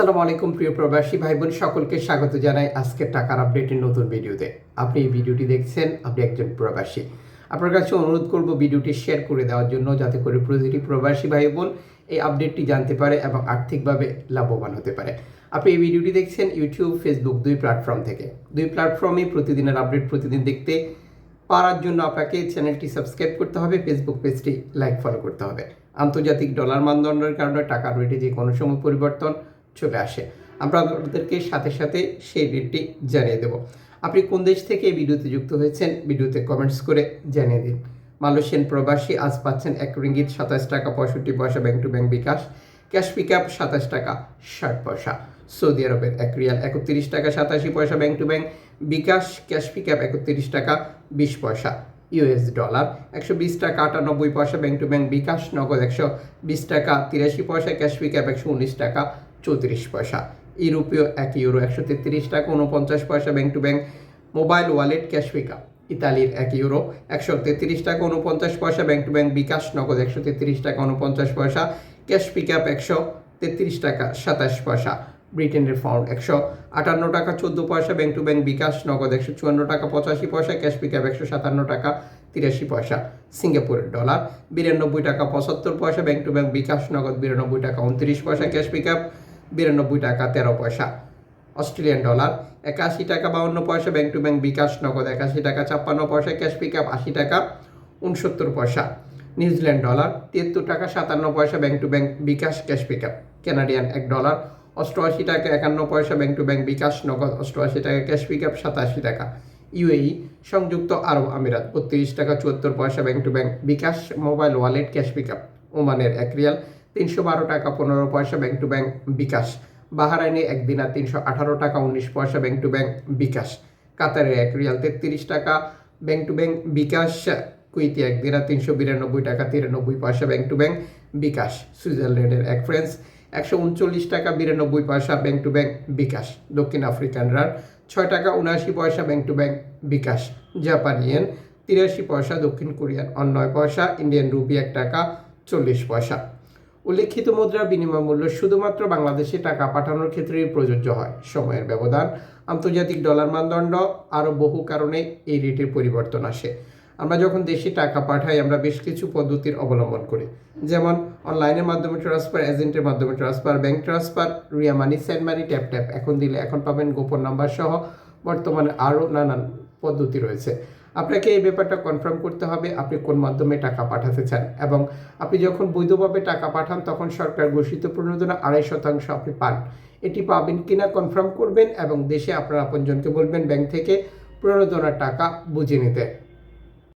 আসসালামু আলাইকুম, প্রিয় প্রবাসী ভাই বোন সকলকে স্বাগত জানাই আজকের টাকার আপডেটের নতুন ভিডিওতে। আপনি এই ভিডিওটি দেখছেন, আপনি একজন প্রবাসী। আপনার কাছে অনুরোধ করব ভিডিওটি শেয়ার করে দেওয়ার জন্য, যাতে করে প্রতিটি প্রবাসী ভাই বোন এই আপডেটটি জানতে পারে এবং আর্থিকভাবে লাভবান হতে পারে। আপনি এই ভিডিওটি দেখছেন ইউটিউব, ফেসবুক দুই প্ল্যাটফর্ম থেকে। দুই প্ল্যাটফর্মে প্রতিদিনের আপডেট প্রতিদিন দেখতে পারার জন্য আপনাকে চ্যানেলটি সাবস্ক্রাইব করতে হবে, ফেসবুক পেজটি লাইক ফলো করতে হবে। আন্তর্জাতিক ডলার মানদণ্ডের কারণে টাকার রেটে যে কোনো সময় পরিবর্তন চলে আসে। আমরা আপনাদেরকে সাথে সাথে সেই রেটটি জানিয়ে দেব। আপনি কোন দেশ থেকে এই ভিডিওতে যুক্ত হয়েছেন ভিডিওতে কমেন্টস করে জানিয়ে দিন। মালয়েশিয়ান প্রবাসী আজ পাচ্ছেন এক রিঙ্গিত সাতাশ টাকা, পঁয়ষট্টি পয়সা, bank to bank bKash. Cash pick up সাতাশ টাকা, ষাট পয়সা। সৌদি আরবের এক রিয়াল একত্রিশ টাকা, সাতাশি পয়সা, bank to bank bKash. Cash pick up একত্রিশ টাকা, বিশ পয়সা। ইউএস ডলার একশো বিশ টাকা, আটানব্বই পয়সা, ব্যাংক টু ব্যাংক বিকাশ। নগদ একশো বিশ টাকা, তিরাশি পয়সা। ক্যাশ পিক আপ একশো উনিশ টাকা চৌত্রিশ পয়সা। ইউরোপীয় এক ইউরো একশো তেত্রিশ টাকা উনপঞ্চাশ পয়সা bank to bank. Mobile wallet cash pick up ইতালির এক ইউরো একশো তেত্রিশ টাকা উনপঞ্চাশ পয়সা ব্যাংক টু ব্যাংক। বিকাশ নগদ একশো তেত্রিশ টাকা উনপঞ্চাশ পয়সা। ক্যাশ পিক আপ একশো তেত্রিশ টাকা, সাতাশ পয়সা। ব্রিটেনের ফাউন্ড একশো আটান্ন টাকা, চোদ্দ পয়সা ব্যাংক টু ব্যাংক। বিকাশ নগদ একশো চুয়ান্ন টাকা, পঁচাশি পয়সা। ক্যাশ পিক আপ একশো সাতান্ন টাকা, তিরাশি পয়সা। সিঙ্গাপুরের ডলার বিরানব্বই টাকা, পঁচাত্তর পয়সা ব্যাংক টু ব্যাংক। বিকাশ নগদ বিরানব্বই টাকা, উনত্রিশ পয়সা ক্যাশ পিক আপ বিরানব্বই টাকা, তেরো পয়সা। অস্ট্রেলিয়ান ডলার, একাশি টাকা বাউন্ন পয়সা, ব্যাংক টু ব্যাংক বিকাশ নগদ একাশি টাকা, ছাপ্পান্ন পয়সা, ক্যাশ পিক আপ আশি টাকা, উনসত্তর পয়সা। নিউজিল্যান্ড ডলার, তিয়াত্তর টাকা, সাতান্ন পয়সা, bank to bank bKash, cash pick up Canadian এক ডলার, অষ্টআশি টাকা, একান্ন পয়সা, ব্যাংক টু ব্যাংক বিকাশ নগদ, অষ্টআশি টাকা, ক্যাশ পিক আপ সাতাশি টাকা। ইউএই, সংযুক্ত আরব আমিরাত, বত্রিশ টাকা, চুয়াত্তর পয়সা, bank to bank bKash, mobile wallet, cash pick up ওমানের এক রিয়াল তিনশো বারো টাকা, পনেরো পয়সা ব্যাংক টু ব্যাংক বিকাশ। বাহারাইনে এক দিনা তিনশো আঠারো টাকা, উনিশ পয়সা ব্যাংক টু ব্যাংক বিকাশ। কাতারের এক রিয়াল তেত্রিশ টাকা ব্যাংক টু ব্যাংক বিকাশ। কুইতে এক দিনা তিনশো বিরানব্বই টাকা, তিরানব্বই পয়সা ব্যাংক টু ব্যাংক বিকাশ। সুইজারল্যান্ডের এক ফ্রেন্স একশো উনচল্লিশ টাকা, বিরানব্বই পয়সা ব্যাংক টু ব্যাংক বিকাশ। দক্ষিণ আফ্রিকান রার ছয় টাকা, উনআশি পয়সা ব্যাংক টু ব্যাংক বিকাশ। জাপানি ইয়েন তিরাশি পয়সা, দক্ষিণ কোরিয়ান অন্যয় পয়সা, ইন্ডিয়ান রুপি এক টাকা, চল্লিশ পয়সা। উল্লেখিত মুদ্রার বিনিময় মূল্য শুধুমাত্র বাংলাদেশে টাকা পাঠানোর ক্ষেত্রেই প্রযোজ্য হয়। সময়ের ব্যবধান, আন্তর্জাতিক ডলার মানদণ্ড আরও বহু কারণে এই রেটের পরিবর্তন আসে। আমরা যখন দেশে টাকা পাঠাই, আমরা বেশ কিছু পদ্ধতির অবলম্বন করি। যেমন অনলাইনের মাধ্যমে ট্রান্সফার, এজেন্টের মাধ্যমে transfer, bank transfer, Ria money send money, tap tap. এখন দিলে এখন পাবেন গোপন নাম্বার সহ বর্তমানে আরও নানান পদ্ধতি রয়েছে। আপনাকে এই ব্যাপারটা কনফার্ম করতে হবে আপনি কোন মাধ্যমে টাকা পাঠাতে চান এবং আপনি যখন বৈধভাবে টাকা পাঠান তখন সরকার ঘোষিত প্রণোদনা আড়াই শতাংশ আপনি পান। এটি পাবেন কিনা কনফার্ম করবেন এবং দেশে আপনার আপনজনকে বলবেন ব্যাংক থেকে প্রণোদনার টাকা বুঝে নিতে।